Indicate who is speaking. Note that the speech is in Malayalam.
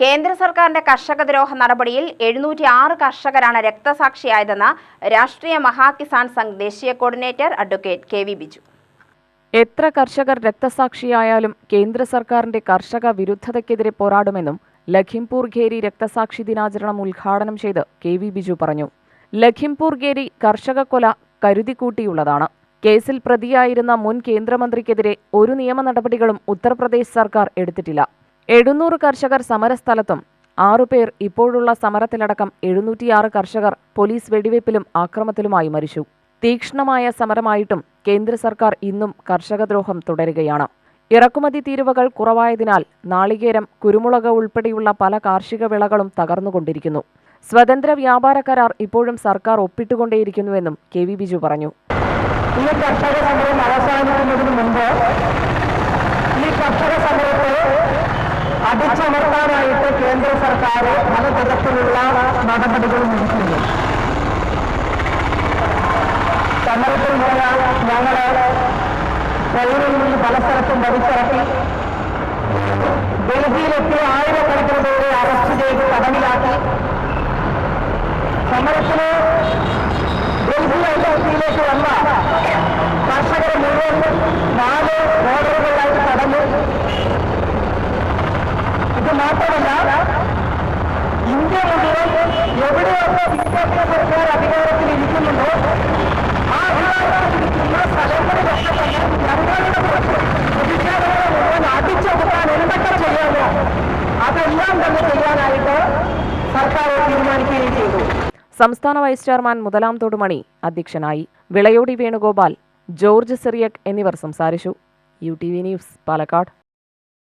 Speaker 1: കേന്ദ്ര സർക്കാരിന്റെ കർഷക ദ്രോഹ നടപടിയിൽ എഴുന്നൂറ്റി ആറ് കർഷകരാണ് രക്തസാക്ഷിയായതെന്ന് രാഷ്ട്രീയ മഹാകിസാൻ സംഘ് ദേശീയ coordinator advocate K V Biju.
Speaker 2: എത്ര കർഷകർ രക്തസാക്ഷിയായാലും കേന്ദ്ര സർക്കാരിന്റെ കർഷക വിരുദ്ധതയ്ക്കെതിരെ പോരാടുമെന്നും ലഖിംപൂർ ഖേരി രക്തസാക്ഷി ദിനാചരണം ഉദ്ഘാടനം ചെയ്ത് കെ വി ബിജു പറഞ്ഞു. ലഖിംപൂർ ഖേരി കർഷക കൊല കരുതിക്കൂട്ടിയുള്ളതാണ്. കേസിൽ പ്രതിയായിരുന്ന മുൻ കേന്ദ്രമന്ത്രിക്കെതിരെ ഒരു നിയമ നടപടികളും ഉത്തർപ്രദേശ് സർക്കാർ എടുത്തിട്ടില്ല. എഴുന്നൂറ് കർഷകർ സമരസ്ഥലത്തും ആറുപേർ ഇപ്പോഴുള്ള സമരത്തിലടക്കം എഴുന്നൂറ്റിയാറ് കർഷകർ പോലീസ് വെടിവയ്പിലും ആക്രമത്തിലുമായി മരിച്ചു. തീക്ഷ്ണമായ സമരമായിട്ടും കേന്ദ്ര സർക്കാർ ഇന്നും കർഷകദ്രോഹം തുടരുകയാണ്. ഇറക്കുമതി തീരുവകൾ കുറവായതിനാൽ നാളികേരം കുരുമുളക് ഉൾപ്പെടെയുള്ള പല കാർഷിക വിളകളും തകർന്നുകൊണ്ടിരിക്കുന്നു. സ്വതന്ത്ര വ്യാപാര കരാർ ഇപ്പോഴും സർക്കാർ ഒപ്പിട്ടുകൊണ്ടേയിരിക്കുന്നുവെന്നും കെ വി ബിജു പറഞ്ഞു.
Speaker 3: ഈ കർഷക സമരം അവസാനിക്കുന്നതിന് മുമ്പ് ഈ കർഷക സമരത്തെ അടിച്ചമർത്താനായിട്ട് കേന്ദ്ര സർക്കാർ പലതരത്തിലുള്ള നടപടികൾ നടത്തുന്നു സമരത്തിൽ പോയാൽ ഞങ്ങൾ ട്രെയിനിൽ നിന്ന് പല സ്ഥലത്തും വലിച്ചിറക്കി. ഡൽഹിയിലെത്തിയ ആയിരക്കണക്കിന് തീരുമാനിക്കുകയും ചെയ്തു.
Speaker 2: സംസ്ഥാന വൈസ് ചെയർമാൻ മുതലാം തൊടുമണി അധ്യക്ഷനായി വിളയോടി വേണുഗോപാൽ ജോർജ് സിറിയക് എന്നിവർ സംസാരിച്ചു. U T V news Palakkad.